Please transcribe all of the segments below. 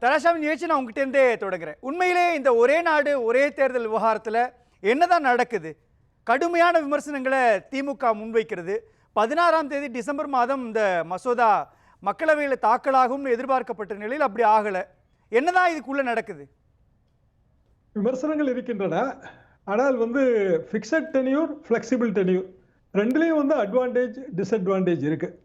தலாசாமி நிகழ்ச்சி நான் உங்ககிட்ட இருந்தே தொடங்குறேன். உண்மையிலே இந்த ஒரே நாடு ஒரே தேர்தல் விவகாரத்தில் என்னதான் நடக்குது கடுமையான விமர்சனங்களை திமுக முன்வைக்கிறது. பதினாறாம் தேதி டிசம்பர் மாதம் இந்த மசோதா மக்களவையில் தாக்கலாகும்னு எதிர்பார்க்கப்பட்ட நிலையில் அப்படி ஆகலை. என்னதான் இதுக்குள்ளே நடக்குது? விமர்சனங்கள் இருக்கின்றன. ஆனால் வந்து ஃபிக்ஸட் டெனியூர் ஃப்ளெக்சிபிள் டெனியூர் ரெண்டுலேயும் வந்து அட்வான்டேஜ் டிஸ்அட்வான்டேஜ் இருக்குது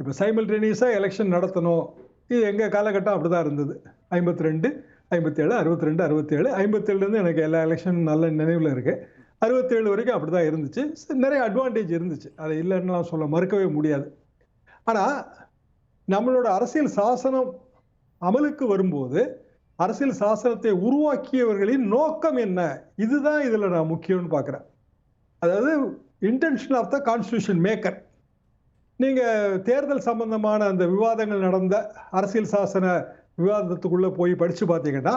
இப்போ சைமல்டேனியஸாக எலெக்ஷன் நடத்தணும். இது எங்கள் காலகட்டம் அப்படி தான் இருந்தது. ஐம்பத்தி ரெண்டு ஐம்பத்தேழு அறுபத்தி ரெண்டு அறுபத்தேழு ஐம்பத்தேழுலேருந்து எனக்கு எல்லா எலெக்ஷன் நல்ல நினைவில் இருக்குது அறுபத்தேழு வரைக்கும் அப்படி தான் இருந்துச்சு. சரி, நிறைய அட்வான்டேஜ் இருந்துச்சு. அதை இல்லைன்னுலாம் சொல்ல மறுக்கவே முடியாது. ஆனால் நம்மளோட அரசியல் சாசனம் அமலுக்கு வரும்போது அரசியல் சாசனத்தை உருவாக்கியவர்களின் நோக்கம் என்ன? இதுதான் இதில் நான் முக்கியம்னு பார்க்குறேன். அதாவது intention of the constitution maker நீங்க தேர்தல் சம்பந்தமான அந்த விவாதங்கள் நடந்த அரசியல் சாசன விவாதத்துக்குள்ள போய் படிச்சு பார்த்தீங்கன்னா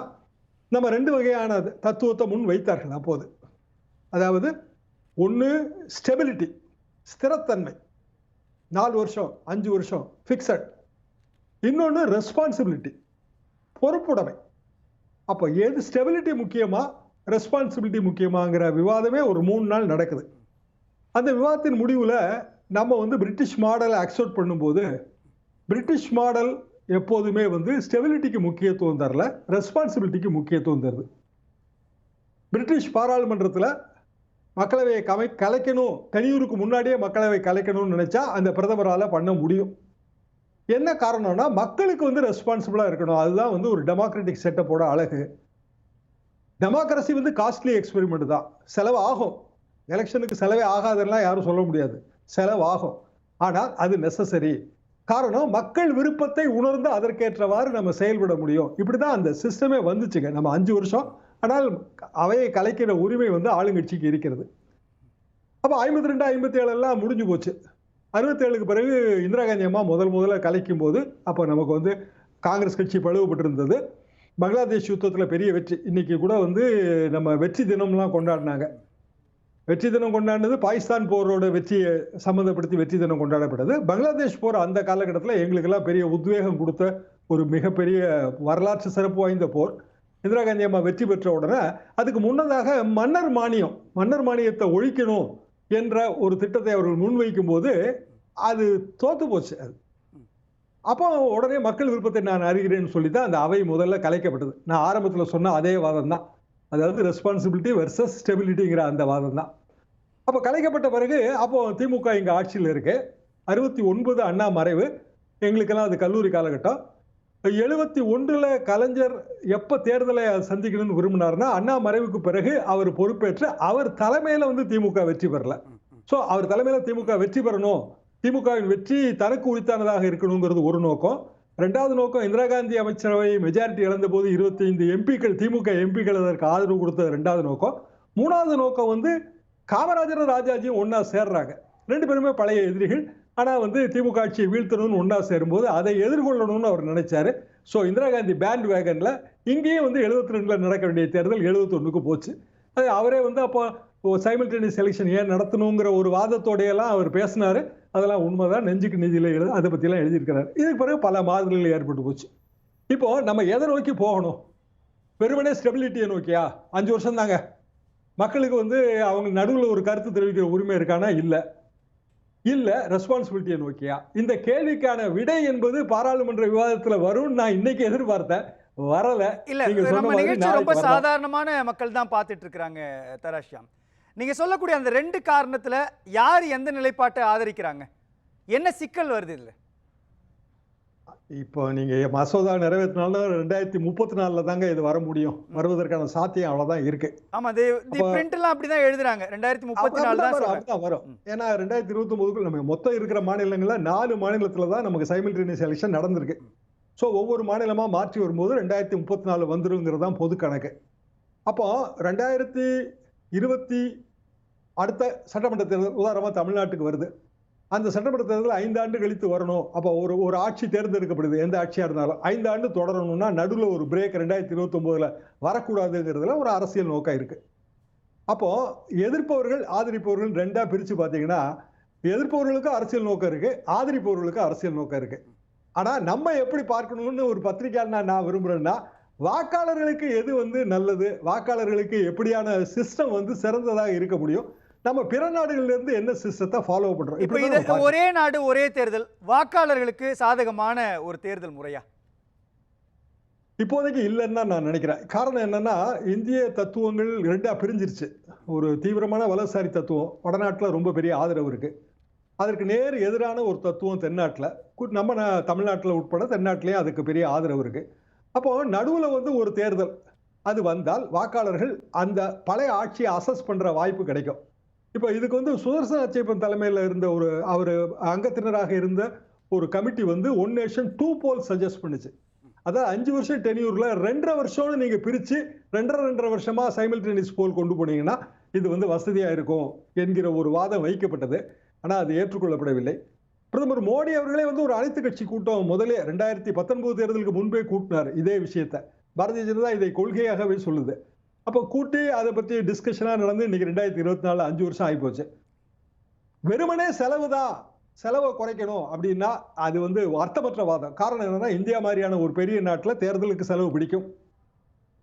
நம்ம ரெண்டு வகையான தத்துவத்தை முன் வைத்தார்கள் அப்போது. அதாவது ஒன்று ஸ்டெபிலிட்டி ஸ்திரத்தன்மை. நாலு வருஷம் அஞ்சு வருஷம் ஃபிக்ஸட் இன்னொன்று ரெஸ்பான்சிபிலிட்டி பொறுப்புடைமை. அப்போ எது ஸ்டெபிலிட்டி முக்கியமா ரெஸ்பான்சிபிலிட்டி முக்கியமாங்கிற விவாதமே ஒரு மூணு நாள் நடக்குது. அந்த விவாதத்தின் முடிவில் நம்ம வந்து பிரிட்டிஷ் மாடலை அக்செப்ட் பண்ணும்போது பிரிட்டிஷ் மாடல் எப்போதுமே வந்து ஸ்டெபிலிட்டிக்கு முக்கியத்துவம் தரல ரெஸ்பான்சிபிலிட்டிக்கு முக்கியத்துவம் தருது. பிரிட்டிஷ் பாராளுமன்றத்தில் மக்களவையை கமை கலைக்கணும் கனியூருக்கு முன்னாடியே மக்களவை கலைக்கணும்னு நினச்சா அந்த பிரதமரால் பண்ண முடியும். என்ன காரணம்னா மக்களுக்கு வந்து ரெஸ்பான்சிபிளாக இருக்கணும். அதுதான் வந்து ஒரு டெமோக்ராட்டிக் செட்டப்போட அழகு. டெமோக்ரஸி வந்து காஸ்ட்லி எக்ஸ்பெரிமெண்ட் தான். செலவு ஆகும். எலெக்ஷனுக்கு செலவே ஆகாதுன்னா யாரும் சொல்ல முடியாது. செலவாகும். ஆனால் அது நெசசரி காரணம் மக்கள் விருப்பத்தை உணர்ந்து அதற்கேற்றவாறு நம்ம செயல்பட முடியும். இப்படி தான் அந்த சிஸ்டமே வந்துச்சுங்க. நம்ம அஞ்சு வருஷம். ஆனால் அவையை கலைக்கிற உரிமை வந்து ஆளுங்கட்சிக்கு இருக்கிறது. அப்போ ஐம்பத்தி ரெண்டு ஐம்பத்தி ஏழெல்லாம் முடிஞ்சு போச்சு. அறுபத்தேழுக்கு பிறகு இந்திரா காந்தி அம்மா முதல் முதல்ல கலைக்கும் போது அப்போ நமக்கு வந்து காங்கிரஸ் கட்சி பழுவுபட்டிருந்தது. பங்களாதேஷ் யுத்தத்தில் பெரிய வெற்றி. இன்னைக்கு கூட வந்து நம்ம வெற்றி தினம்லாம் கொண்டாடினாங்க. வெற்றி தினம் கொண்டாடினது பாகிஸ்தான் போரோட வெற்றியை சம்மந்தப்படுத்தி வெற்றி தினம் கொண்டாடப்பட்டது. பங்களாதேஷ் போர் அந்த காலகட்டத்தில் எங்களுக்கெல்லாம் பெரிய உத்வேகம் கொடுத்த ஒரு மிகப்பெரிய வரலாற்று சிறப்பு வாய்ந்த போர். இந்திரா காந்தி அம்மா வெற்றி பெற்ற உடனே அதுக்கு முன்னதாக மன்னர் மானியம் மன்னர் மானியத்தை ஒழிக்கணும் என்ற ஒரு திட்டத்தை அவர்கள் முன்வைக்கும் போது அது தோத்து போச்சு அது. அப்போ உடனே மக்கள் விருப்பத்தை நான் அறிகிறேன்னு சொல்லி தான் அந்த அவை முதல்ல கலைக்கப்பட்டது. நான் ஆரம்பத்தில் சொன்ன அதே வாதம் தான் அதாவது ரெஸ்பான்சிபிலிட்டி வெர்சஸ் ஸ்டெபிலிட்டிங்கிற அந்த வாதம் தான் அப்போ கலைக்கப்பட்ட பிறகு அப்போ திமுக இங்கே ஆட்சியில் இருக்கு. அறுபத்தி ஒன்பது அண்ணா மறைவு. எங்களுக்கெல்லாம் அது கல்லூரி காலகட்டம். எழுபத்தி ஒன்றில் கலைஞர் எப்போ தேர்தலை சந்திக்கணும்னு விரும்பினார்னா அண்ணா மறைவுக்கு பிறகு அவர் பொறுப்பேற்று அவர் தலைமையில் வந்து திமுக வெற்றி பெறல. ஸோ அவர் தலைமையில் திமுக வெற்றி பெறணும். திமுகவின் வெற்றி தனக்கு உரித்தானதாக இருக்கணுங்கிறது ஒரு நோக்கம். ரெண்டாவது நோக்கம் இந்திரா காந்தி அமைச்சரவை மெஜாரிட்டி இழந்த போது இருபத்தி ஐந்து எம்பிக்கள் திமுக எம்பிக்கள் அதற்கு ஆதரவு கொடுத்தது ரெண்டாவது நோக்கம். மூணாவது நோக்கம் வந்து காமராஜரும் ராஜாஜியும் ஒன்றா சேர்றாங்க. ரெண்டு பேருமே பழைய எதிரிகள். ஆனால் வந்து திமுக ஆட்சியை வீழ்த்தணும்னு ஒன்றா சேரும்போது அதை எதிர்கொள்ளணும்னு அவர் நினைச்சாரு. ஸோ இந்திரா காந்தி பேண்ட் வேகனில் இங்கேயே வந்து எழுபத்தி ரெண்டுல நடக்க வேண்டிய தேர்தல் எழுபத்தொன்னுக்கு போச்சு. அது அவரே வந்து அப்போ சைமில்டேனியஸ் எலெக்ஷன் ஏன் நடத்தணுங்கிற ஒரு வாதத்தோடையெல்லாம் அவர் பேசினார். அதெல்லாம் உண்மைதான். நெஞ்சுக்கு நிதியில் எழுத அதை பற்றிலாம் எழுதியிருக்கிறார். இதுக்கு பிறகு பல மாதிரிகள் ஏற்பட்டு போச்சு. இப்போது நம்ம எதை நோக்கி போகணும்? வெறுமனே ஸ்டெபிலிட்டியை நோக்கியா? அஞ்சு வருஷம் தாங்க மக்களுக்கு வந்து அவங்க நடுவில் ஒரு கருத்து தெரிவிக்கிற உரிமை இருக்கானா? இல்லை. இல்ல ரெஸ்பான்சிபிலிட்டியை நோக்கியா? இந்த கேள்விக்கான விடை என்பது பாராளுமன்ற விவாதத்துல வரும் நான் இன்னைக்கு எதிர்பார்த்தேன். வரல. இல்ல நம்ம நிகழ்ச்சி ரொம்ப. சாதாரணமான மக்கள் தான் பார்த்துட்டு இருக்கிறாங்க தராஷ்யாம். நீங்க சொல்லக்கூடிய அந்த ரெண்டு காரணத்துல யார் எந்த நிலைப்பாட்டை ஆதரிக்கிறாங்க? என்ன சிக்கல் வருது இதுல? இப்போ நீங்க மசோதா நிறைவேற்றினாலும் ரெண்டாயிரத்தி முப்பத்தி நாலுல தாங்க இது வர முடியும். வருவதற்கான சாத்தியம் அவ்வளவுதான் இருக்கு. ஆமா தி தி அப்ப- பிரிண்ட் எல்லாம் அப்படிதான் எழுதுறாங்க. ரெண்டாயிரத்தி முப்பத்தி நாலு தான் அப்படிதான் வரும். ஏன்னா ரெண்டாயிரத்தி இருபத்தி ஒன்பதுக்குள்ள நம்ம மொத்தம் இருக்கிற மாநிலங்கள்ல நாலு மாநிலத்துல தான் நமக்கு சைமல்டேனியஸ் எலெக்ஷன் நடந்திருக்கு. ஸோ ஒவ்வொரு மாநிலமா மாற்றி வரும்போது ரெண்டாயிரத்தி முப்பத்தி நாலு வந்துருங்கிறது தான் பொது கணக்கு. அப்போ ரெண்டாயிரத்தி இருபத்தி அடுத்த சட்டமன்ற தேர்தல் உதாரணமா தமிழ்நாட்டுக்கு வருது. அந்த சட்டமன்ற தேர்தல் ஐந்து ஆண்டு கழித்து வரணும். அப்போ ஒரு ஒரு ஆட்சி தேர்ந்தெடுக்கப்படுது. எந்த ஆட்சியாக இருந்தாலும் ஐந்து ஆண்டு தொடரணும்னா நடுவில் ஒரு பிரேக் ரெண்டாயிரத்தி இருபத்தொம்போதில் வரக்கூடாதுங்கிறதுல ஒரு அரசியல் நோக்கம் இருக்குது அப்போது எதிர்ப்பவர்கள் ஆதரிப்பவர்கள் ரெண்டாக பிரித்து பார்த்தீங்கன்னா எதிர்ப்பவர்களுக்கும் அரசியல் நோக்கம் இருக்குது ஆதரிப்பவர்களுக்கும் அரசியல் நோக்கம் இருக்குது ஆனால் நம்ம எப்படி பார்க்கணும்னு ஒரு பத்திரிகையாளனா நான் விரும்புறேன்னா வாக்காளர்களுக்கு எது வந்து நல்லது வாக்காளர்களுக்கு எப்படியான சிஸ்டம் வந்து சிறந்ததாக இருக்க முடியும் நம்ம பிற நாடுகள்ல இருந்து என்ன சிஸ்டத்தை ஃபாலோ பண்றோம்? இப்போ இது. ஒரே நாடு ஒரே தேர்தல். வாக்காளர்களுக்கு சாதகமான ஒரு தேர்தல் முறையா? இப்போதைக்கு இல்லைன்னு தான் நான் நினைக்கிறேன். காரணம் என்னன்னா இந்திய தத்துவங்கள் ரெண்டா பிரிஞ்சிருச்சு. ஒரு தீவிரமான வலதுசாரி தத்துவம் வடநாட்டில் ரொம்ப பெரிய ஆதரவு இருக்கு. அதற்கு நேர் எதிரான ஒரு தத்துவம் தென்னாட்டில். நம்ம தமிழ்நாட்டுல உட்பட தென்னாட்டிலேயே அதுக்கு பெரிய ஆதரவு இருக்கு. அப்போ நடுவுல வந்து ஒரு தேர்தல். அது வந்தால் வாக்காளர்கள் அந்த பழைய ஆட்சியை அசஸ் பண்ற வாய்ப்பு கிடைக்கும். இப்போ இதுக்கு வந்து சுதர்சன அச்சேப்பன் தலைமையில் இருந்த ஒரு அவர் அங்கத்தினராக இருந்த ஒரு கமிட்டி வந்து one nation two poll suggest பண்ணுச்சு. அதாவது அஞ்சு வருஷம் டென்யூர்ல ரெண்டரை வருஷம்னு நீங்க பிரிச்சு ரெண்டரை ரெண்டரை வருஷமா சைமில்டேனியஸ் போல் கொண்டு போனீங்கன்னா இது வந்து வசதியா இருக்கும் என்கிற ஒரு வாதம் வைக்கப்பட்டது. ஆனா அது ஏற்றுக்கொள்ளப்படவில்லை. பிரதமர் மோடி அவர்களே வந்து ஒரு அனைத்து கட்சி கூட்டம் முதலே ரெண்டாயிரத்தி பத்தொன்பது தேர்தலுக்கு முன்பே கூட்டினார் இதே விஷயத்தை. பாரதிய ஜனதா இதை கொள்கையாகவே சொல்லுது. அப்போ கூட்டி அதை பற்றி டிஸ்கஷனாக நடந்து இன்னைக்கு ரெண்டாயிரத்தி இருபத்தி நாலு அஞ்சு வருஷம் ஆகிப்போச்சு வெறுமனே செலவு தான். செலவை குறைக்கணும் அப்படின்னா அது வந்து அர்த்தமற்ற வாதம். காரணம் என்னன்னா இந்தியா மாதிரியான ஒரு பெரிய நாட்டில் தேர்தலுக்கு செலவு பிடிக்கும்.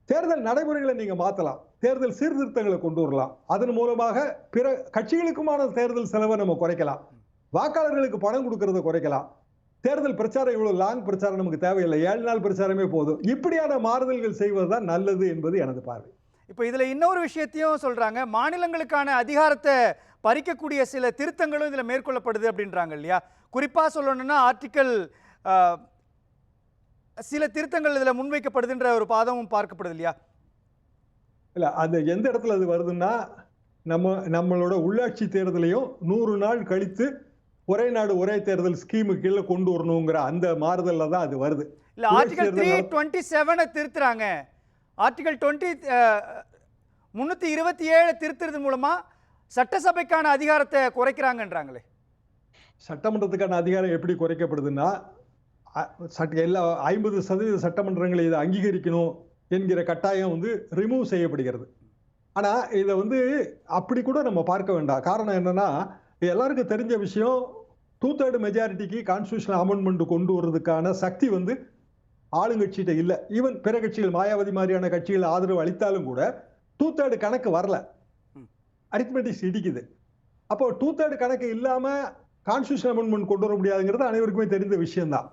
தேர்தல் நடைமுறைகளை நீங்கள் மாற்றலாம் தேர்தல் சீர்திருத்தங்களை கொண்டு வரலாம். அதன் மூலமாக பிற கட்சிகளுக்குமான தேர்தல் செலவை நம்ம குறைக்கலாம். வாக்காளர்களுக்கு பணம் கொடுக்கறத குறைக்கலாம். தேர்தல் பிரச்சாரம் இவ்வளோ லாங் பிரச்சாரம் நமக்கு தேவையில்லை. ஏழு நாள் பிரச்சாரமே போதும். இப்படியான மாறுதல்கள் செய்வதுதான் நல்லது என்பது எனது பார்வை. இப்போ இதில் இன்னொரு விஷயத்தையும் சொல்றாங்க. மாநிலங்களுக்கான அதிகாரத்தை பறிக்கக்கூடிய சில திருத்தங்களும் இதில் மேற்கொள்ளப்படுது அப்படின்றாங்க இல்லையா? குறிப்பாக சொல்லணும்னா ஆர்டிக்கல் சில திருத்தங்கள் இதில் முன்வைக்கப்படுதுன்ற ஒரு பாதமும் பார்க்கப்படுது இல்லையா? இல்ல அது எந்த இடத்துல அது வருதுன்னா நம்ம நம்மளோட உள்ளாட்சி தேர்தலையும் நூறு நாள் கழித்து ஒரே நாடு ஒரே தேர்தல் ஸ்கீமு கீழே கொண்டு வரணுங்கிற அந்த மாறுதல்ல தான் அது வருது. இல்லை ஆர்டிகல் த்ரீ டுவெண்ட்டி செவனை திருத்துறாங்க. ஆர்டிகல் டுவெண்ட்டி முந்நூற்றி இருபத்தி ஏழு திருத்துறது மூலமாக சட்டசபைக்கான அதிகாரத்தை குறைக்கிறாங்கன்றாங்களே. சட்டமன்றத்துக்கான அதிகாரம் எப்படி குறைக்கப்படுதுன்னா சட்ட எல்லா ஐம்பது சதவீத சட்டமன்றங்களை இதை அங்கீகரிக்கணும் என்கிற கட்டாயம் வந்து ரிமூவ் செய்யப்படுகிறது. ஆனால் இதை வந்து அப்படி கூட நம்ம பார்க்க வேண்டாம். காரணம் என்னன்னா எல்லாருக்கும் தெரிஞ்ச விஷயம் டூ தேர்டு மெஜாரிட்டிக்கு கான்ஸ்டியூஷன் அமெண்ட்மெண்ட் கொண்டு வர்றதுக்கான சக்தி வந்து ஆளுங்கட்சிகிட்ட இல்லை. ஈவன் பிற கட்சிகள் மாயாவதி மாதிரியான கட்சிகள் ஆதரவு அளித்தாலும் கூட டூ தேர்டு கணக்கு வரல. அரித்மெட்டிக்ஸ் இடிக்குது. அப்போ டூ தேர்டு கணக்கு இல்லாம கான்ஸ்டியூஷன் அமெண்ட்மெண்ட் கொண்டு வர முடியாதுங்கிறது அனைவருக்குமே தெரிந்த விஷயம்தான்.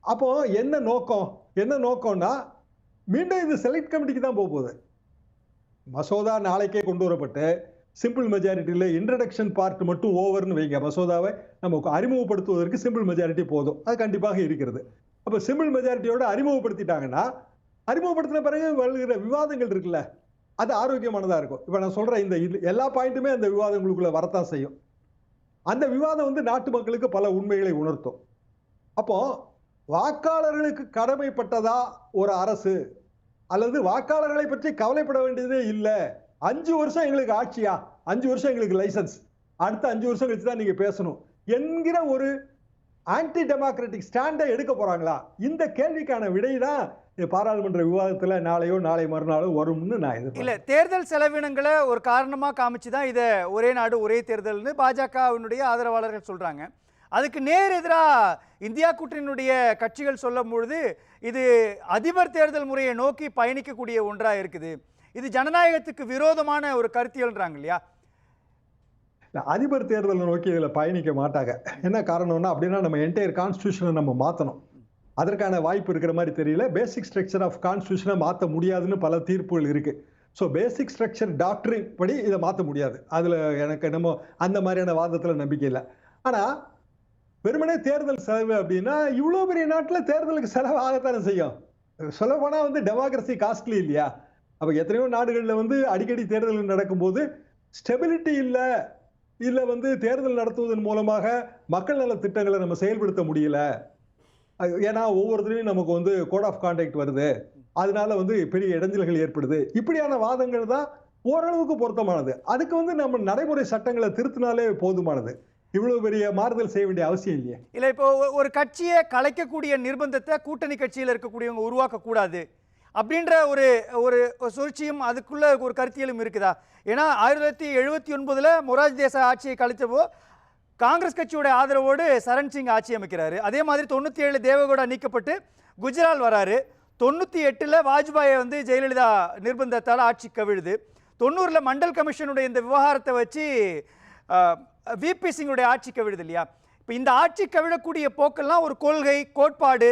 அப்போ என்ன நோக்கம்? என்ன நோக்கம்னா மீண்டும் இது செலக்ட் கமிட்டிக்கு தான் போக போகுது. மசோதா நாளைக்கே கொண்டு வரப்பட்டு சிம்பிள் மெஜாரிட்டியில் இன்ட்ரடக்ஷன் பார்ட் மட்டும் ஓவர்னு வைங்க மசோதாவை. நமக்கு அறிமுகப்படுத்துவதற்கு சிம்பிள் மெஜாரிட்டி போதும். அது கண்டிப்பாக இருக்கிறது. அப்போ சிம்பிள் மெஜாரிட்டியோட அறிமுகப்படுத்திட்டாங்கன்னா அறிமுகப்படுத்தின பிறகு வருகிற விவாதங்கள் இருக்குல்ல அது ஆரோக்கியமானதாக இருக்கும். இப்போ நான் சொல்கிறேன் இந்த இது எல்லா பாயிண்ட்டுமே அந்த விவாதங்களுக்குள்ளே வரத்தான் செய்யும். அந்த விவாதம் வந்து நாட்டு மக்களுக்கு பல உண்மைகளை உணர்த்தும். அப்போ வாக்காளர்களுக்கு கடமைப்பட்டதா ஒரு அரசு அல்லது வாக்காளர்களை பற்றி கவலைப்பட வேண்டியதே இல்லை அஞ்சு வருஷம் எங்களுக்கு ஆட்சியா? அஞ்சு வருஷம் எங்களுக்கு லைசன்ஸ் அடுத்த அஞ்சு வருஷம் கழிச்சு தான் நீங்க பேசணும் என்கிற ஒரு ஆன்டி டெமோக்ராட்டிக் ஸ்டாண்டை எடுக்க போகிறாங்களா இந்த கேள்விக்கான விடை தான் இந்த பாராளுமன்ற விவாதத்தில் நாளையோ நாளை மறுநாளோ வரும்னு நான் இது இல்லை தேர்தல் செலவினங்களை ஒரு காரணமாக காமிச்சு தான் இதை ஒரே நாடு ஒரே தேர்தல்னு பாஜகவினுடைய ஆதரவாளர்கள் சொல்கிறாங்க அதுக்கு நேர் எதிராக இந்தியா கூட்டணியினுடைய கட்சிகள் சொல்லும் பொழுது இது அதிபர் தேர்தல் முறையை நோக்கி பயணிக்கக்கூடிய ஒன்றாக இருக்குது. இது ஜனநாயகத்துக்கு விரோதமான ஒரு கருத்தியல்ன்றாங்க இல்லையா? அதிபர் தேர்தலை நோக்கி இதில் பயணிக்க மாட்டாங்க. என்ன காரணம்னா அப்படின்னா நம்ம என்டையர் கான்ஸ்டியூஷனை நம்ம மாற்றணும் அதற்கான வாய்ப்பு இருக்கிற மாதிரி தெரியல. பேசிக் ஸ்ட்ரக்சர் ஆஃப் கான்ஸ்டியூஷனை மாற்ற முடியாதுன்னு பல தீர்ப்புகள் இருக்குது ஸோ பேசிக் ஸ்ட்ரக்சர் டாக்டரின் படி இதை மாற்ற முடியாது. அதில் எனக்கு நம்ம அந்த மாதிரியான வாதத்தில் நம்பிக்கை இல்லை. ஆனால் வெறுமனே தேர்தல் செலவு அப்படின்னா இவ்வளோ பெரிய நாட்டில் தேர்தலுக்கு செலவு ஆகத்தானே செய்யும்? சொல்லப்போனால் வந்து டெமோக்ரஸி காஸ்ட்லி இல்லையா? அப்போ எத்தனையோ நாடுகளில் வந்து அடிக்கடி தேர்தல் நடக்கும்போது ஸ்டெபிலிட்டி இல்லை. இல்ல வந்து தேர்தல் நடத்துவதன் மூலமாக மக்கள் நல திட்டங்களை நம்ம செயல்படுத்த முடியல. அது ஏன்னா ஒவ்வொருத்தரையும் நமக்கு வந்து கோட் ஆஃப் கான்டாக்ட் வருது. அதனால வந்து பெரிய இடைஞ்சல்கள் ஏற்படுது. இப்படியான வாதங்கள் தான் ஓரளவுக்கு பொருத்தமானது. அதுக்கு வந்து நம்ம நடைமுறை சட்டங்களை திருத்தினாலே போதுமானது. இவ்வளவு பெரிய மாறுதல் செய்ய வேண்டிய அவசியம் இல்லையே. இல்ல இப்போ ஒரு கட்சியை கலைக்கக்கூடிய நிர்பந்தத்தை கூட்டணி கட்சியில் இருக்கக்கூடியவங்க உருவாக்க கூடாது. அப்படின்ற ஒரு ஒரு சுழற்சியும் அதுக்குள்ள ஒரு கருத்தியலும் இருக்குதா? ஏன்னா ஆயிரத்தி தொள்ளாயிரத்தி எழுபத்தி ஒன்பதில் மொராஜ் தேச ஆட்சியை கழித்தபோ காங்கிரஸ் கட்சியோட ஆதரவோடு சரண் சிங் ஆட்சி அமைக்கிறாரு. அதே மாதிரி தொண்ணூற்றி ஏழு தேவகவுடா நீக்கப்பட்டு குஜரால் வராரு. தொண்ணூற்றி எட்டில் வாஜ்பாயை வந்து ஜெயலலிதா நிர்பந்தத்தால் ஆட்சி கவிழுது. தொண்ணூறில் மண்டல் கமிஷனுடைய இந்த விவகாரத்தை வச்சு விபி சிங்குடைய ஆட்சி கவிழுது இல்லையா? இப்போ இந்த ஆட்சி கவிழக்கூடிய போக்கெல்லாம் ஒரு கொள்கை கோட்பாடு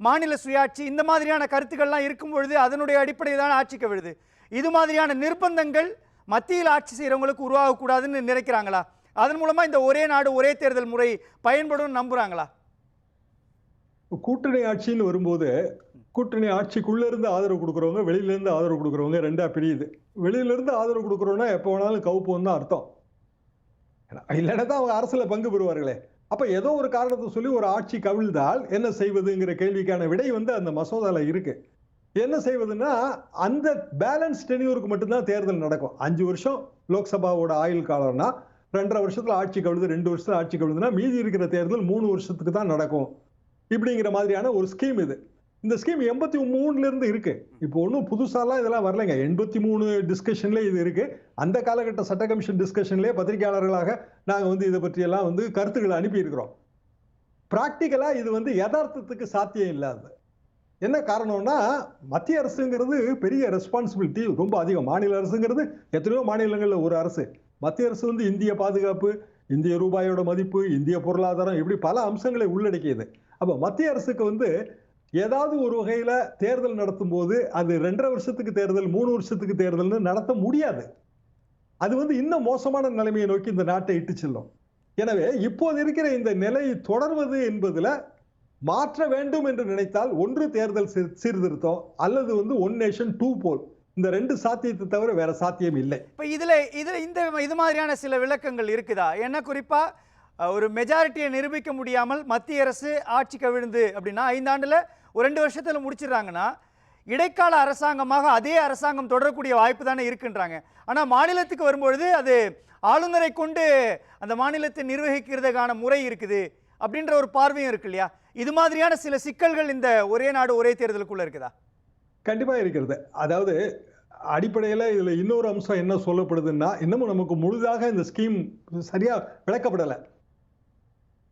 மாநில சுயாட்சி இந்த மாதிரியான கருத்துக்கள்லாம் இருக்கும் பொழுது அதனுடைய அடிப்படையில் தான் ஆட்சி கவிழுது இது மாதிரியான நிர்பந்தங்கள் மத்தியில் ஆட்சி செய்கிறவங்களுக்கு உருவாகக்கூடாதுன்னு நினைக்கிறாங்களா? அதன் மூலமாக இந்த ஒரே நாடு ஒரே தேர்தல் முறை பயன்படும் நம்புகிறாங்களா கூட்டணி ஆட்சின்னு வரும்போது கூட்டணி ஆட்சிக்குள்ள இருந்து ஆதரவு கொடுக்குறவங்க வெளியில இருந்து ஆதரவு கொடுக்குறவங்க ரெண்டாக பிரியுது. வெளியில இருந்து ஆதரவு கொடுக்குறோன்னா எப்போ வேணாலும் கவுப்போம் தான் அர்த்தம். இல்லைன்னா தான் அவங்க அரசில் பங்கு பெறுவார்களே. அப்ப ஏதோ ஒரு காரணத்தை சொல்லி ஒரு ஆட்சி கவிழ்ந்தால் என்ன செய்வதுங்கிற கேள்விக்கான விடை வந்து அந்த மசோதாவில் இருக்கு. என்ன செய்வதுன்னா அந்த பேலன்ஸ் டெனியூருக்கு மட்டும்தான் தேர்தல் நடக்கும். அஞ்சு வருஷம் லோக்சபாவோட ஆயுள் காலம்னா ரெண்டரை வருஷத்துல ஆட்சி கவிழுது ரெண்டு வருஷத்துல ஆட்சி கவிழுதுன்னா மீதி இருக்கிற தேர்தல் மூணு வருஷத்துக்கு தான் நடக்கும். இப்படிங்கிற மாதிரியான ஒரு ஸ்கீம் இது. இந்த ஸ்கீம் எண்பத்தி மூணுல இருந்து இருக்கு. இப்போ ஒன்றும் புதுசாலாம் இதெல்லாம் வரலைங்க. எண்பத்தி மூணு டிஸ்கஷன்ல இது இருக்கு. அந்த காலகட்ட சட்ட கமிஷன் டிஸ்கஷன்லேயே பத்திரிகையாளர்களாக நாங்கள் வந்து இதை பற்றியெல்லாம் வந்து கருத்துக்களை அனுப்பியிருக்கிறோம். ப்ராக்டிக்கலாக இது வந்து யதார்த்தத்துக்கு சாத்தியம் இல்லாது. என்ன காரணம்னா மத்திய அரசுங்கிறது பெரிய ரெஸ்பான்சிபிலிட்டி ரொம்ப அதிகம். மாநில அரசுங்கிறது எத்தனையோ மாநிலங்களில் ஒரு அரசு. மத்திய அரசு வந்து இந்திய பாதுகாப்பு இந்திய ரூபாயோட மதிப்பு இந்திய பொருளாதாரம் இப்படி பல அம்சங்களை உள்ளடக்கியது. அப்போ மத்திய அரசுக்கு வந்து ஏதாவது ஒரு வகையில தேர்தல் நடத்தும் போது அது ரெண்டரை வருஷத்துக்கு தேர்தல் மூணு வருஷத்துக்கு தேர்தல்னு நடத்த முடியாது. அது வந்து இன்னும் மோசமான நிலைமையை நோக்கி இந்த நாட்டை இட்டு செல்லும். எனவே இப்போது இருக்கிற இந்த நிலை தொடர்வது என்பதுல மாற்ற வேண்டும் என்று நினைத்தால் ஒன்று தேர்தல் சீர்திருத்தம் அல்லது வந்து ஒன் நேஷன் டூ போல் இந்த ரெண்டு சாத்தியத்தை தவிர வேற சாத்தியம் இல்லை. இப்போ இதில் இதில் இந்த இது மாதிரியான சில விளக்கங்கள் இருக்குதா? என்ன குறிப்பாக ஒரு மெஜாரிட்டியை நிரூபிக்க முடியாமல் மத்திய அரசு ஆட்சி கவிழ்ந்து அப்படின்னா ஐந்தாண்டில் ஒரு ரெண்டு வருஷத்தில் முடிச்சிடுறாங்கன்னா இடைக்கால அரசாங்கமாக அதே அரசாங்கம் தொடரக்கூடிய வாய்ப்பு தானே இருக்குன்றாங்க. ஆனால் மாநிலத்துக்கு வரும்பொழுது அது ஆளுநரை கொண்டு அந்த மாநிலத்தை நிர்வகிக்கிறதுக்கான முறை இருக்குது அப்படின்ற ஒரு பார்வையும் இருக்கு இல்லையா? இது மாதிரியான சில சிக்கல்கள் இந்த ஒரே நாடு ஒரே தேர்தலுக்குள்ள இருக்குதா? கண்டிப்பா இருக்கிறது. அதாவது அடிப்படையில் இதில் இன்னொரு அம்சம் என்ன சொல்லப்படுதுன்னா இன்னமும் நமக்கு முழுதாக இந்த ஸ்கீம் சரியா விளக்கப்படலை.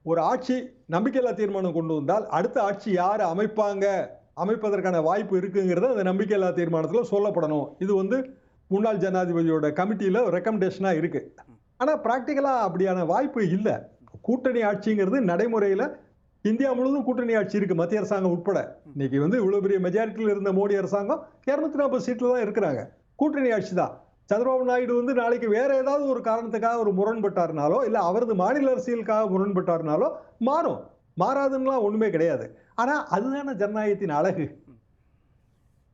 ஒரு ஆட்சி நம்பிக்கையில்லா தீர்மானம் கொண்டு வந்தால் அடுத்த ஆட்சி யார் அமைப்பாங்க? அமைப்பதற்கான வாய்ப்பு இருக்குங்கிறத அந்த நம்பிக்கையில்லா தீர்மானத்தில் சொல்லப்படணும். இது வந்து முன்னாள் ஜனாதிபதியோட கமிட்டியில் ரெக்கமெண்டேஷனாக இருக்குது ஆனால் ப்ராக்டிக்கலாக அப்படியான வாய்ப்பு இல்லை. கூட்டணி ஆட்சிங்கிறது நடைமுறையில் இந்தியா முழுவதும் கூட்டணி ஆட்சி இருக்குது மத்திய அரசாங்கம் உட்பட. இன்னைக்கு வந்து இவ்வளோ பெரிய மெஜாரிட்டியில் இருந்த மோடி அரசாங்கம் இரநூத்தி நாற்பது சீட்டில் தான் இருக்கிறாங்க. கூட்டணி ஆட்சி தான். சந்திரபாபு நாயுடு வந்து நாளைக்கு வேற ஏதாவது ஒரு காரணத்துக்காக ஒரு முரண்பட்டாருனாலோ இல்ல அவரது மாநில அரசியலுக்காக முரண்பட்டாருனாலோ மாறும். மாறாதுன்னுலாம் ஒண்ணுமே கிடையாது. ஆனா அதுதானே ஜனநாயகத்தின் அழகு.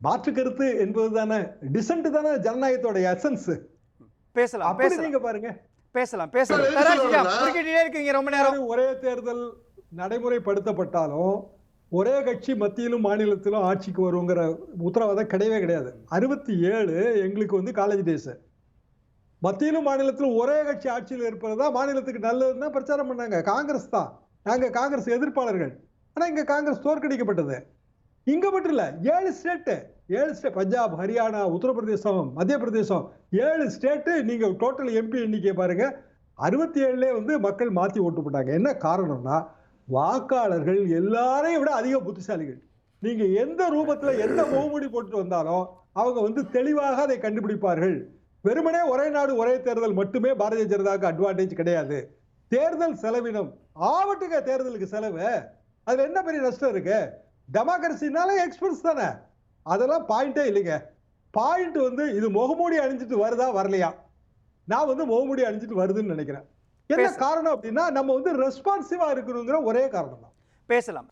மாற்று கருத்து என்பது தானே டிசன்ட் தானே ஜனநாயகத்தோட எசன்ஸ் பேசலாம் நீங்க பாருங்க. பேசலாம் பேசலாம். இருக்கீங்க ரொம்ப நேரம். ஒரே தேர்தல் நடைமுறைப்படுத்தப்பட்டாலும் ஒரே கட்சி மத்தியிலும் மாநிலத்திலும் ஆட்சிக்கு வருங்கிற உத்தரவாதம் கிடையவே கிடையாது. அறுபத்தி ஏழு எங்களுக்கு வந்து காலேஜ் டேஸ் மத்தியிலும் மாநிலத்திலும் ஒரே கட்சி ஆட்சியில் இருப்பதா மாநிலத்துக்கு நல்லதுன்னா பிரச்சாரம் பண்ணாங்க. காங்கிரஸ் தான். நாங்கள் காங்கிரஸ் எதிர்ப்பாளர்கள். ஆனால் இங்கே காங்கிரஸ் தோற்கடிக்கப்பட்டது. இங்கே மட்டும் இல்லை ஏழு ஸ்டேட்டு ஏழு ஸ்டேட் பஞ்சாப் ஹரியானா உத்தரப்பிரதேசம் மத்திய பிரதேசம் ஏழு ஸ்டேட்டு நீங்கள் டோட்டல் எம்பி எண்ணிக்கை பாருங்கள் அறுபத்தி ஏழுலே வந்து மக்கள் மாற்றி ஓட்டு போட்டாங்க. என்ன காரணம்னா வாக்காளர்கள் எல்லாரையும் விட அதிக புத்திசாலிகள். நீங்க எந்த ரூபத்துல எந்த முகமூடி போட்டு வந்தாலும் அவங்க வந்து தெளிவாக அதை கண்டுபிடிப்பார்கள். வெறுமனே ஒரே நாடு ஒரே தேர்தல் மட்டுமே பாரதிய ஜனதாவுக்கு அட்வான்டேஜ் கிடையாது. தேர்தல் செலவினம் ஆவட்டுக்க தேர்தலுக்கு செலவு. அதுல என்ன பெரிய நஷ்டம் இருக்கு? டெமோக்ரஸினால எக்ஸ்பென்ஸ் தானே. அதெல்லாம் பாயிண்டே இல்லைங்க. பாயிண்ட் வந்து இது முகமூடி அணிஞ்சிட்டு வருதா வரலையா? நான் வந்து முகமூடி அணிஞ்சிட்டு வருதுன்னு நினைக்கிறேன். என்ன. காரணம் அப்படின்னா நம்ம வந்து ரெஸ்பான்சிவா இருக்கணுங்கிற ஒரே காரணம் தான் பேசலாம்